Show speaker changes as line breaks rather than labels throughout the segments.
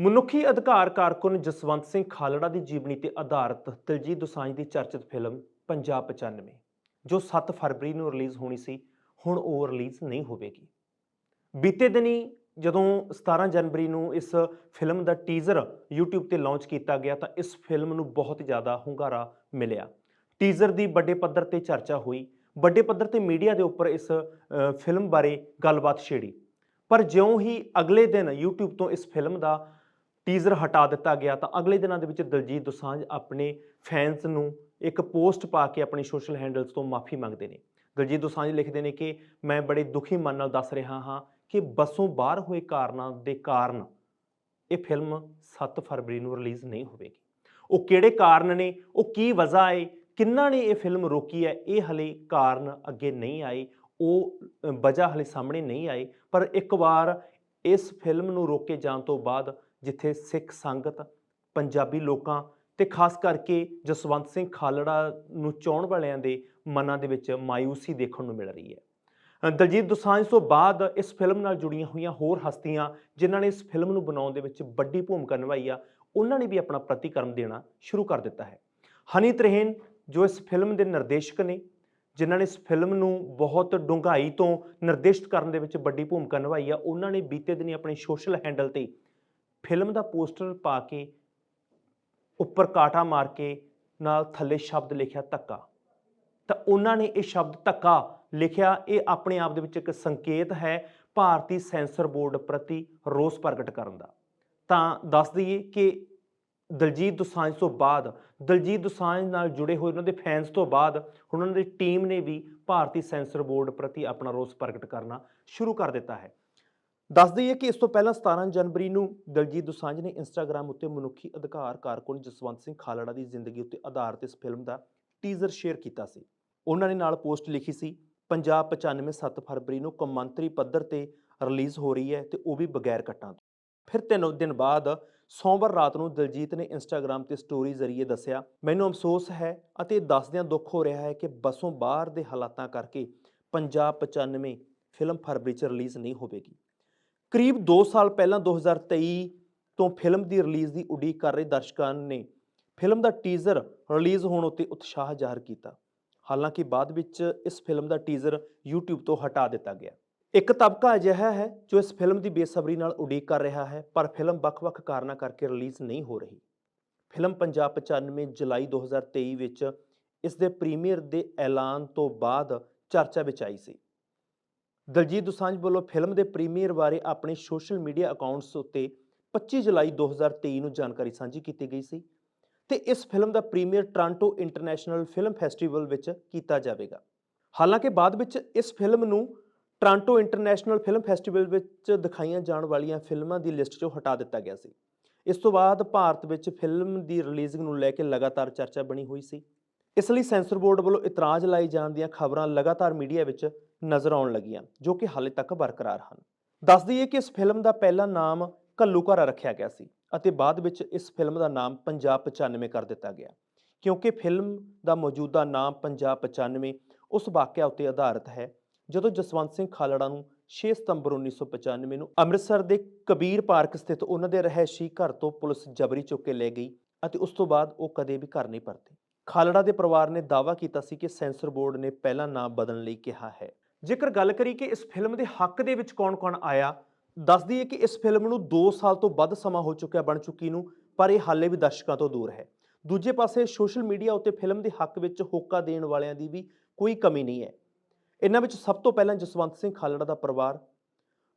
ਮਨੁੱਖੀ ਅਧਿਕਾਰ ਕਾਰਕੁਨ ਜਸਵੰਤ ਸਿੰਘ ਖਾਲੜਾ ਦੀ ਜੀਵਨੀ ਤੇ ਆਧਾਰਿਤ ਦਿਲਜੀਤ ਦੋਸਾਂਝ ਦੀ ਚਰਚਿਤ ਫਿਲਮ ਪੰਜਾਬ 95 ਜੋ 7 ਫਰਵਰੀ ਨੂੰ ਰਿਲੀਜ਼ ਹੋਣੀ ਸੀ, ਹੁਣ ਉਹ ਰਿਲੀਜ਼ ਨਹੀਂ ਹੋਵੇਗੀ। ਬੀਤੇ ਦਿਨੀ ਜਦੋਂ 17 ਜਨਵਰੀ ਨੂੰ ਇਸ ਫਿਲਮ ਦਾ ਟੀਜ਼ਰ YouTube ਤੇ ਲਾਂਚ ਕੀਤਾ ਗਿਆ ਤਾਂ ਇਸ ਫਿਲਮ ਨੂੰ ਬਹੁਤ ਜ਼ਿਆਦਾ ਹੁੰਗਾਰਾ ਮਿਲਿਆ। ਟੀਜ਼ਰ ਦੀ ਵੱਡੇ ਪੱਧਰ ਤੇ ਚਰਚਾ ਹੋਈ। ਵੱਡੇ ਪੱਧਰ ਤੇ ਮੀਡੀਆ ਦੇ ਉੱਪਰ ਇਸ ਫਿਲਮ ਬਾਰੇ ਗੱਲਬਾਤ ਛੇੜੀ। ਪਰ ਜਿਉਂ ਹੀ ਅਗਲੇ ਦਿਨ YouTube ਤੋਂ ਇਸ ਫਿਲਮ ਦਾ ਟੀਜ਼ਰ ਹਟਾ ਦਿੱਤਾ ਗਿਆ ਤਾਂ ਅਗਲੇ ਦਿਨਾਂ ਦੇ ਵਿੱਚ ਦਲਜੀਤ ਦੋਸਾਂਝ ਆਪਣੇ ਫੈਨਸ ਨੂੰ ਇੱਕ ਪੋਸਟ ਪਾ ਕੇ ਆਪਣੀ ਸੋਸ਼ਲ ਹੈਂਡਲਸ ਤੋਂ ਮਾਫੀ ਮੰਗਦੇ ਨੇ। ਦਲਜੀਤ ਦੋਸਾਂਝ ਲਿਖਦੇ ਨੇ ਕਿ ਮੈਂ ਬੜੇ ਦੁਖੀ ਮਨ ਨਾਲ ਦੱਸ ਰਿਹਾ ਹਾਂ ਕਿ ਬੱਸੋਂ ਬਾਹਰ ਹੋਏ ਕਾਰਨਾਂ ਦੇ ਕਾਰਨ ਇਹ ਫਿਲਮ 7 ਫਰਵਰੀ ਨੂੰ ਰਿਲੀਜ਼ ਨਹੀਂ ਹੋਵੇਗੀ। ਉਹ ਕਿਹੜੇ ਕਾਰਨ ਨੇ? ਉਹ ਕੀ ਵਜ੍ਹਾ ਹੈ ਕਿੰਨਾਂ ਨੇ ਇਹ ਫਿਲਮ ਰੋਕੀ ਹੈ? ਇਹ ਹਲੇ ਕਾਰਨ ਅੱਗੇ ਨਹੀਂ ਆਏ। ਉਹ ਵਜ੍ਹਾ ਹਲੇ ਸਾਹਮਣੇ ਨਹੀਂ ਆਈ ਪਰ ਇੱਕ ਵਾਰ ਇਸ ਫਿਲਮ ਨੂੰ ਰੋਕੇ ਜਾਣ ਤੋਂ ਬਾਅਦ ਜਿੱਥੇ ਸਿੱਖ ਸੰਗਤ, ਪੰਜਾਬੀ ਲੋਕਾਂ ਤੇ ਖਾਸ ਕਰਕੇ ਜਸਵੰਤ ਸਿੰਘ ਖਾਲੜਾ ਨੂੰ ਚਾਹਣ ਵਾਲਿਆਂ ਦੇ ਮਨਾਂ ਦੇ ਵਿੱਚ ਮਾਇੂਸੀ ਦੇਖਣ ਨੂੰ ਮਿਲ ਰਹੀ ਹੈ। ਦਲਜੀਤ ਦੋਸਾਂਝ ਤੋਂ ਬਾਅਦ ਇਸ ਫਿਲਮ ਨਾਲ ਜੁੜੀਆਂ ਹੋਈਆਂ ਹੋਰ ਹਸਤੀਆਂ ਜਿਨ੍ਹਾਂ ਨੇ ਇਸ ਫਿਲਮ ਨੂੰ ਬਣਾਉਣ ਦੇ ਵਿੱਚ ਵੱਡੀ ਭੂਮਿਕਾ ਨਿਭਾਈ ਆ, ਉਹਨਾਂ ਨੇ ਵੀ ਆਪਣਾ ਪ੍ਰਤੀਕਰਮ ਦੇਣਾ ਸ਼ੁਰੂ ਕਰ ਦਿੱਤਾ ਹੈ। ਹਨੀ ਤਰਹੇਨ ਜੋ ਇਸ ਫਿਲਮ ਦੇ ਨਿਰਦੇਸ਼ਕ ਨੇ, ਜਿਨ੍ਹਾਂ ਨੇ ਇਸ ਫਿਲਮ ਨੂੰ ਬਹੁਤ ਡੂੰਘਾਈ ਤੋਂ ਨਿਰਦੇਸ਼ਿਤ ਕਰਨ ਦੇ ਵਿੱਚ ਵੱਡੀ ਭੂਮਿਕਾ ਨਿਭਾਈ ਆ, ਉਹਨਾਂ ਨੇ ਬੀਤੇ ਦਿਨੀ ਆਪਣੇ ਸੋਸ਼ਲ ਹੈਂਡਲ ਤੇ ਫਿਲਮ ਦਾ ਪੋਸਟਰ ਪਾ ਕੇ ਉੱਪਰ ਕਾਟਾ ਮਾਰ ਕੇ ਨਾਲ ਥੱਲੇ ਸ਼ਬਦ ਲਿਖਿਆ ਧੱਕਾ। ਤਾਂ ਉਹਨਾਂ ਨੇ ਇਹ ਸ਼ਬਦ ਧੱਕਾ ਲਿਖਿਆ, ਇਹ ਆਪਣੇ ਆਪ ਦੇ ਵਿੱਚ ਇੱਕ ਸੰਕੇਤ ਹੈ ਭਾਰਤੀ ਸੈਂਸਰ ਬੋਰਡ ਪ੍ਰਤੀ ਰੋਸ ਪ੍ਰਗਟ ਕਰਨ ਦਾ। ਤਾਂ ਦੱਸ ਦਈਏ ਕਿ ਦਲਜੀਤ ਦੁਸਾਂਝ ਤੋਂ ਬਾਅਦ, ਦਲਜੀਤ ਦੁਸਾਂਝ ਨਾਲ ਜੁੜੇ ਹੋਏ ਉਹਨਾਂ ਦੇ ਫੈਨਸ ਤੋਂ ਬਾਅਦ ਹੁਣ ਉਹਨਾਂ ਦੀ ਟੀਮ ਨੇ ਵੀ ਭਾਰਤੀ ਸੈਂਸਰ ਬੋਰਡ ਪ੍ਰਤੀ ਆਪਣਾ ਰੋਸ ਪ੍ਰਗਟ ਕਰਨਾ ਸ਼ੁਰੂ ਕਰ ਦਿੱਤਾ ਹੈ। ਦੱਸ ਦਈਏ ਕਿ ਇਸ ਤੋਂ ਪਹਿਲਾਂ 17 ਜਨਵਰੀ ਨੂੰ ਦਲਜੀਤ ਦੋਸਾਂਝ ਨੇ ਇੰਸਟਾਗ੍ਰam ਉੱਤੇ ਮਨੁੱਖੀ ਅਧਿਕਾਰ ਕਾਰਕੁਨ ਜਸਵੰਤ ਸਿੰਘ ਖਾਲੜਾ ਦੀ ਜ਼ਿੰਦਗੀ ਉੱਤੇ ਆਧਾਰਿਤ ਇਸ ਫਿਲਮ ਦਾ ਟੀਜ਼ਰ ਸ਼ੇਅਰ ਕੀਤਾ ਸੀ। ਉਹਨਾਂ ਨੇ ਨਾਲ ਪੋਸਟ ਲਿਖੀ ਸੀ, ਪੰਜਾਬ 95 7 ਫਰਵਰੀ ਨੂੰ ਕੌਮਾਂਤਰੀ ਪੱਧਰ ਤੇ ਰਿਲੀਜ਼ ਹੋ ਰਹੀ ਹੈ ਤੇ ਉਹ ਵੀ ਬਗੈਰ ਕੱਟਾਂ ਤੋਂ। ਫਿਰ ਤਿੰਨ ਦਿਨ ਬਾਅਦ ਸੋਮਵਾਰ ਰਾਤ ਨੂੰ ਦਲਜੀਤ ਨੇ ਇੰਸਟਾਗ੍ਰam ਤੇ ਸਟੋਰੀ ਜ਼ਰੀਏ ਦੱਸਿਆ, ਮੈਨੂੰ ਅਫਸੋਸ ਹੈ ਅਤੇ ਦੱਸਦਿਆਂ ਦੁੱਖ ਹੋ ਰਿਹਾ ਹੈ ਕਿ ਬਸੋਂ ਬਾਹਰ ਦੇ ਹਾਲਾਤਾਂ ਕਰਕੇ ਪੰਜਾਬ 95 ਫਿਲਮ ਫਰਵਰੀ 'ਚ ਰਿਲੀਜ਼ ਨਹੀਂ ਹੋਵੇਗੀ। ਕਰੀਬ 2 ਸਾਲ ਪਹਿਲਾਂ 2023 ਤੋਂ ਫਿਲਮ ਦੀ ਰਿਲੀਜ਼ ਦੀ ਉਡੀਕ ਕਰ ਰਹੇ ਦਰਸ਼ਕਾਂ ਨੇ ਫਿਲਮ ਦਾ ਟੀਜ਼ਰ ਰਿਲੀਜ਼ ਹੋਣ ਉੱਤੇ ਉਤਸ਼ਾਹ ਜ਼ਾਹਰ ਕੀਤਾ। ਹਾਲਾਂਕਿ ਬਾਅਦ ਵਿੱਚ ਇਸ ਫਿਲਮ ਦਾ ਟੀਜ਼ਰ YouTube ਤੋਂ ਹਟਾ ਦਿੱਤਾ ਗਿਆ। ਇੱਕ ਤਬਕਾ ਅਜਿਹਾ ਹੈ ਜੋ ਇਸ ਫਿਲਮ ਦੀ ਬੇਸਬਰੀ ਨਾਲ ਉਡੀਕ ਕਰ ਰਿਹਾ ਹੈ, ਪਰ ਫਿਲਮ ਵੱਖ-ਵੱਖ ਕਾਰਨਾਂ ਕਰਕੇ ਰਿਲੀਜ਼ ਨਹੀਂ ਹੋ ਰਹੀ। ਫਿਲਮ ਪੰਜਾਬ 95 ਜੁਲਾਈ 2023 ਵਿੱਚ ਇਸ ਦੇ ਪ੍ਰੀਮੀਅਰ ਦੇ ਐਲਾਨ ਤੋਂ ਬਾਅਦ ਚਰਚਾ ਵਿੱਚ ਆਈ ਸੀ। ਦਲਜੀਤ ਦੁਸਾਂਝ ਵੱਲੋਂ ਫਿਲਮ ਦੇ ਪ੍ਰੀਮੀਅਰ ਬਾਰੇ ਆਪਣੇ ਸੋਸ਼ਲ ਮੀਡੀਆ ਅਕਾਊਂਟਸ ਉੱਤੇ 25 ਜੁਲਾਈ 2023 ਨੂੰ ਜਾਣਕਾਰੀ ਸਾਂਝੀ ਕੀਤੀ ਗਈ ਸੀ ਤੇ ਇਸ ਫਿਲਮ ਦਾ premiere Toronto international film festival ਵਿੱਚ ਕੀਤਾ ਜਾਵੇਗਾ। ਹਾਲਾਂਕਿ ਬਾਅਦ ਵਿੱਚ ਇਸ ਫਿਲਮ ਨੂੰ ਟ੍ਰਾਂਟੋ ਇੰਟਰਨੈਸ਼ਨਲ ਫਿਲਮ ਫੈਸਟੀਵਲ ਵਿੱਚ ਦਿਖਾਈਆਂ ਜਾਣ ਵਾਲੀਆਂ ਫਿਲਮਾਂ ਦੀ ਲਿਸਟ 'ਚੋਂ ਹਟਾ ਦਿੱਤਾ ਗਿਆ ਸੀ। ਇਸ ਤੋਂ ਬਾਅਦ ਭਾਰਤ ਵਿੱਚ ਫਿਲਮ ਦੀ ਰਿਲੀਜ਼ਿੰਗ ਨੂੰ ਲੈ ਕੇ ਲਗਾਤਾਰ ਚਰਚਾ ਬਣੀ ਹੋਈ ਸੀ। ਇਸ ਲਈ ਸੈਂਸਰ ਬੋਰਡ ਵੱਲੋਂ ਇਤਰਾਜ਼ ਲਾਏ ਜਾਣ ਦੀਆਂ ਖਬਰਾਂ ਲਗਾਤਾਰ ਮੀਡੀਆ ਵਿੱਚ ਨਜ਼ਰ ਆਉਣ ਲੱਗੀਆਂ, ਜੋ ਕਿ ਹਾਲੇ ਤੱਕ ਬਰਕਰਾਰ ਹਨ। ਦੱਸ ਦਈਏ ਕਿ ਇਸ ਫਿਲਮ ਦਾ ਪਹਿਲਾ ਨਾਮ ਘੱਲੂਘਾਰਾ ਰੱਖਿਆ ਗਿਆ ਸੀ ਅਤੇ ਬਾਅਦ ਵਿੱਚ ਇਸ ਫਿਲਮ ਦਾ ਨਾਮ ਪੰਜਾਬ 95 ਕਰ ਦਿੱਤਾ ਗਿਆ। ਕਿਉਂਕਿ ਫਿਲਮ ਦਾ ਮੌਜੂਦਾ ਨਾਮ ਪੰਜਾਬ 95 ਉਸ ਵਾਕਿਆ ਉੱਤੇ ਆਧਾਰਿਤ ਹੈ, ਜਦੋਂ ਜਸਵੰਤ ਸਿੰਘ ਖਾਲੜਾ ਨੂੰ 6 ਸਤੰਬਰ 1995 ਨੂੰ ਅੰਮ੍ਰਿਤਸਰ ਦੇ ਕਬੀਰ ਪਾਰਕ ਸਥਿਤ ਉਹਨਾਂ ਦੇ ਰਹਿائشੀ ਘਰ ਤੋਂ ਪੁਲਿਸ ਜਬਰੀ ਚੁੱਕ ਕੇ ਲੈ ਗਈ ਅਤੇ ਉਸ ਤੋਂ ਬਾਅਦ ਉਹ ਕਦੇ ਵੀ ਘਰ ਨਹੀਂ ਪਰਤੇ। ਖਾਲੜਾ ਦੇ ਪਰਿਵਾਰ ਨੇ ਦਾਅਵਾ ਕੀਤਾ ਸੀ ਕਿ ਸੈਂਸਰ ਬੋਰਡ ਨੇ ਪਹਿਲਾ ਨਾਮ ਬਦਲਣ ਲਈ ਕਿਹਾ ਹੈ। ਜੇਕਰ ਗੱਲ ਕਰੀ ਕਿ ਇਸ ਫਿਲਮ ਦੇ ਹੱਕ ਦੇ ਵਿੱਚ ਕੌਣ-ਕੌਣ ਆਇਆ, ਦੱਸ ਦਈਏ ਕਿ ਇਸ ਫਿਲਮ ਨੂੰ 2 ਸਾਲ ਤੋਂ ਵੱਧ ਸਮਾਂ ਹੋ ਚੁੱਕਿਆ ਬਣ ਚੁੱਕੀ ਨੂੰ, ਪਰ ਇਹ ਹਾਲੇ ਵੀ ਦਰਸ਼ਕਾਂ ਤੋਂ ਦੂਰ ਹੈ। ਦੂਜੇ ਪਾਸੇ ਸੋਸ਼ਲ ਮੀਡੀਆ ਉੱਤੇ ਫਿਲਮ ਦੇ ਹੱਕ ਵਿੱਚ ਹੋਕਾ ਦੇਣ ਵਾਲਿਆਂ ਦੀ ਵੀ ਕੋਈ ਕਮੀ ਨਹੀਂ ਹੈ। ਇਹਨਾਂ ਵਿੱਚ ਸਭ ਤੋਂ ਪਹਿਲਾਂ ਜਸਵੰਤ ਸਿੰਘ ਖਾਲੜਾ ਦਾ ਪਰਿਵਾਰ।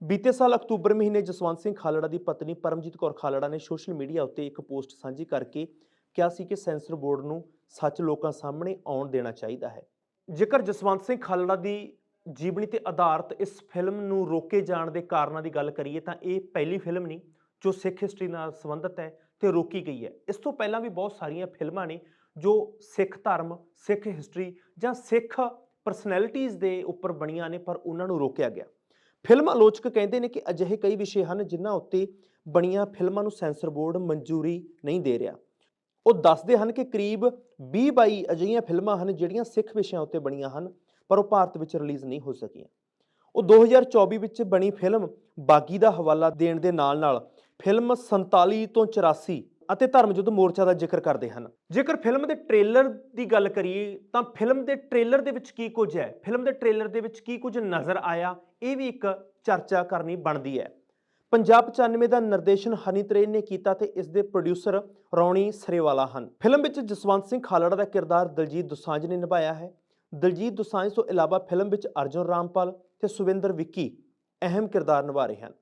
ਬੀਤੇ ਸਾਲ ਅਕਤੂਬਰ ਮਹੀਨੇ ਜਸਵੰਤ ਸਿੰਘ ਖਾਲੜਾ ਦੀ ਪਤਨੀ ਪਰਮਜੀਤ ਕੌਰ ਖਾਲੜਾ ਨੇ ਸੋਸ਼ਲ ਮੀਡੀਆ ਉੱਤੇ ਇੱਕ ਪੋਸਟ ਸਾਂਝੀ ਕਰਕੇ ਕਿਹਾ ਸੀ ਕਿ ਸੈਂਸਰ ਬੋਰਡ ਨੂੰ ਸੱਚ ਲੋਕਾਂ ਸਾਹਮਣੇ ਆਉਣ ਦੇਣਾ ਚਾਹੀਦਾ ਹੈ। ਜੇਕਰ ਜਸਵੰਤ ਸਿੰਘ ਖਾਲੜਾ ਦੀ ਜੀਵਨੀ ਤੇ ਆਧਾਰਿਤ ਇਸ ਫਿਲਮ ਨੂੰ ਰੋਕੇ ਜਾਣ ਦੇ ਕਾਰਨਾਂ ਦੀ ਗੱਲ ਕਰੀਏ ਤਾਂ ਇਹ ਪਹਿਲੀ ਫਿਲਮ ਨਹੀਂ, ਜੋ ਸਿੱਖ ਹਿਸਟਰੀ ਨਾਲ ਸੰਬੰਧਿਤ ਹੈ ਤੇ ਰੋਕੀ ਗਈ ਹੈ। ਇਸ ਤੋਂ ਪਹਿਲਾਂ ਵੀ ਬਹੁਤ ਸਾਰੀਆਂ ਫਿਲਮਾਂ ਨੇ ਜੋ ਸਿੱਖ ਧਰਮ, ਸਿੱਖ ਹਿਸਟਰੀ ਜਾਂ ਸਿੱਖ ਪਰਸਨੈਲਿਟੀਆਂ ਦੇ ਉੱਪਰ ਬਣੀਆਂ ਨੇ, ਪਰ ਉਹਨਾਂ ਨੂੰ ਰੋਕਿਆ ਗਿਆ। ਫਿਲਮ ਆਲੋਚਕ ਕਹਿੰਦੇ ਨੇ ਕਿ ਅਜਿਹੇ ਕਈ ਵਿਸ਼ੇ ਹਨ ਜਿਨ੍ਹਾਂ ਉੱਤੇ ਬਣੀਆਂ ਫਿਲਮਾਂ ਨੂੰ ਸੈਂਸਰ ਬੋਰਡ ਮਨਜ਼ੂਰੀ ਨਹੀਂ ਦੇ ਰਿਹਾ। ਉਹ ਦੱਸਦੇ ਹਨ ਕਿ ਕਰੀਬ 20 22 ਅਜਿਹੀਆਂ ਫਿਲਮਾਂ ਹਨ ਜਿਹੜੀਆਂ ਸਿੱਖ ਵਿਸ਼ਿਆਂ ਉੱਤੇ ਬਣੀਆਂ ਹਨ। ਪਰ ਉਹ ਭਾਰਤ ਵਿੱਚ ਰਿਲੀਜ਼ ਨਹੀਂ ਹੋ ਸਕੀਆਂ। ਉਹ 2024 ਵਿੱਚ ਬਣੀ ਫਿਲਮ ਬਾਗੀ ਦਾ ਹਵਾਲਾ ਦੇਣ ਦੇ ਨਾਲ-ਨਾਲ ਫਿਲਮ 47 ਤੋਂ 84 ਅਤੇ ਧਰਮ ਯੁੱਧ ਮੋਰਚਾ ਦਾ ਜ਼ਿਕਰ ਕਰਦੇ ਹਨ। ਜੇਕਰ ਫਿਲਮ ਦੇ ਟ੍ਰੇਲਰ ਦੀ ਗੱਲ ਕਰੀਏ ਤਾਂ ਫਿਲਮ ਦੇ ਟ੍ਰੇਲਰ ਦੇ ਵਿੱਚ ਕੀ ਕੁਝ ਹੈ? ਫਿਲਮ ਦੇ ਟ੍ਰੇਲਰ ਦੇ ਵਿੱਚ ਕੀ ਕੁਝ ਨਜ਼ਰ ਆਇਆ? ਇਹ ਵੀ ਇੱਕ ਚਰਚਾ ਕਰਨੀ ਬਣਦੀ ਹੈ। ਪੰਜਾਬ 95 ਦਾ ਨਿਰਦੇਸ਼ਨ ਹਨੀ ਤਰੇਨ ਨੇ ਕੀਤਾ ਤੇ ਇਸ ਦੇ ਪ੍ਰੋਡਿਊਸਰ ਰੌਣੀ ਸਰੇਵਾਲਾ ਹਨ। ਫਿਲਮ ਵਿੱਚ ਜਸਵੰਤ ਸਿੰਘ ਖਾਲੜਾ ਦਾ ਕਿਰਦਾਰ ਦਲਜੀਤ ਦੋਸਾਂਝ ਨੇ ਨਿਭਾਇਆ ਹੈ। ਦਲਜੀਤ ਦੋਸਾਂਝ ਤੋਂ ਇਲਾਵਾ ਫਿਲਮ ਵਿੱਚ ਅਰਜੁਨ ਰਾਮਪਾਲ ਤੇ ਸੁਵਿੰਦਰ ਵਿੱਕੀ ਅਹਿਮ ਕਿਰਦਾਰ ਨਿਭਾ ਰਹੇ ਹਨ।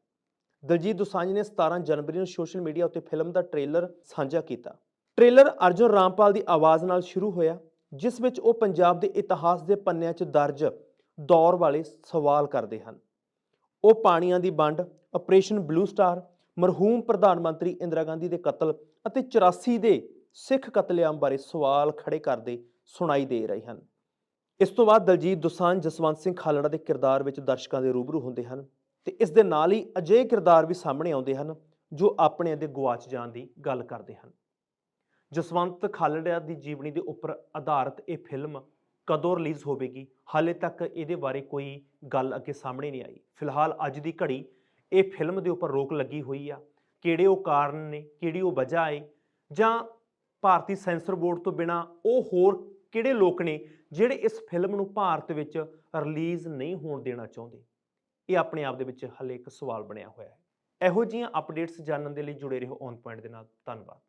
ਦਲਜੀਤ ਦੁਸਾਂਝ ਨੇ 17 ਜਨਵਰੀ ਨੂੰ ਸੋਸ਼ਲ ਮੀਡੀਆ ਉੱਤੇ ਫਿਲਮ ਦਾ ਟ੍ਰੇਲਰ ਸਾਂਝਾ ਕੀਤਾ। ਟ੍ਰੇਲਰ ਅਰਜੁਨ ਰਾਮਪਾਲ ਦੀ ਆਵਾਜ਼ ਨਾਲ ਸ਼ੁਰੂ ਹੋਇਆ, ਜਿਸ ਵਿੱਚ ਉਹ ਪੰਜਾਬ ਦੇ ਇਤਿਹਾਸ ਦੇ ਪੰਨਿਆਂ 'ਚ ਦਰਜ ਦੌਰ ਵਾਲੇ ਸਵਾਲ ਕਰਦੇ ਹਨ। ਉਹ ਪਾਣੀਆਂ ਦੀ ਵੰਡ, ਆਪਰੇਸ਼ਨ ਬਲੂ ਸਟਾਰ, ਮਰਹੂਮ ਪ੍ਰਧਾਨ ਮੰਤਰੀ ਇੰਦਰਾ ਗਾਂਧੀ ਦੇ ਕਤਲ ਅਤੇ 84 ਦੇ ਸਿੱਖ ਕਤਲੇਆਮ ਬਾਰੇ ਸਵਾਲ ਖੜੇ ਕਰਦੇ ਸੁਣਾਈ ਦੇ ਰਹੇ ਹਨ। ਇਸ ਤੋਂ ਬਾਅਦ ਦਲਜੀਤ ਦੋਸਾਂਝ, ਜਸਵੰਤ ਸਿੰਘ ਖਾਲੜਾ ਦੇ ਕਿਰਦਾਰ ਵਿੱਚ ਦਰਸ਼ਕਾਂ ਦੇ ਰੂਬਰੂ ਹੁੰਦੇ ਹਨ ਤੇ ਇਸ ਦੇ ਨਾਲ ਹੀ ਅਜਿਹੇ ਕਿਰਦਾਰ ਵੀ ਸਾਹਮਣੇ ਆਉਂਦੇ ਹਨ ਜੋ ਆਪਣੇ ਦੇ ਗਵਾਚ ਜਾਣ ਦੀ ਗੱਲ ਕਰਦੇ ਹਨ। ਜਸਵੰਤ ਖਾਲੜਾ ਦੀ ਜੀਵਨੀ ਦੇ ਉੱਪਰ ਆਧਾਰਿਤ ਇਹ ਫਿਲਮ ਕਦੋਂ ਰਿਲੀਜ਼ ਹੋਵੇਗੀ, ਹਾਲੇ ਤੱਕ ਇਹਦੇ ਬਾਰੇ ਕੋਈ ਗੱਲ ਅੱਗੇ ਸਾਹਮਣੇ ਨਹੀਂ ਆਈ। ਫਿਲਹਾਲ ਅੱਜ ਦੀ ਘੜੀ ਇਹ ਫਿਲਮ ਦੇ ਉੱਪਰ ਰੋਕ ਲੱਗੀ ਹੋਈ ਆ। ਕਿਹੜੇ ਉਹ ਕਾਰਨ ਨੇ, ਕਿਹੜੀ ਉਹ ਵਜ੍ਹਾ ਹੈ ਜਾਂ ਭਾਰਤੀ ਸੈਂਸਰ ਬੋਰਡ ਤੋਂ ਬਿਨਾ ਉਹ ਹੋਰ ਕਿਹੜੇ ਲੋਕ ਨੇ ਜਿਹੜੇ ਇਸ ਫਿਲਮ ਨੂੰ ਭਾਰਤ ਵਿੱਚ ਰਿਲੀਜ਼ ਨਹੀਂ ਹੋਣ ਦੇਣਾ ਚਾਹੁੰਦੇ? ਇਹ ਆਪਣੇ ਆਪ ਦੇ ਵਿੱਚ ਹਲੇ ਇੱਕ ਸਵਾਲ ਬਣਿਆ ਹੋਇਆ ਹੈ। ਇਹੋ ਜਿਹੀਆਂ ਅਪਡੇਟਸ ਜਾਣਨ ਦੇ ਲਈ ਜੁੜੇ ਰਹੋ ਔਨ ਪੁਆਇੰਟ ਦੇ ਨਾਲ। ਧੰਨਵਾਦ।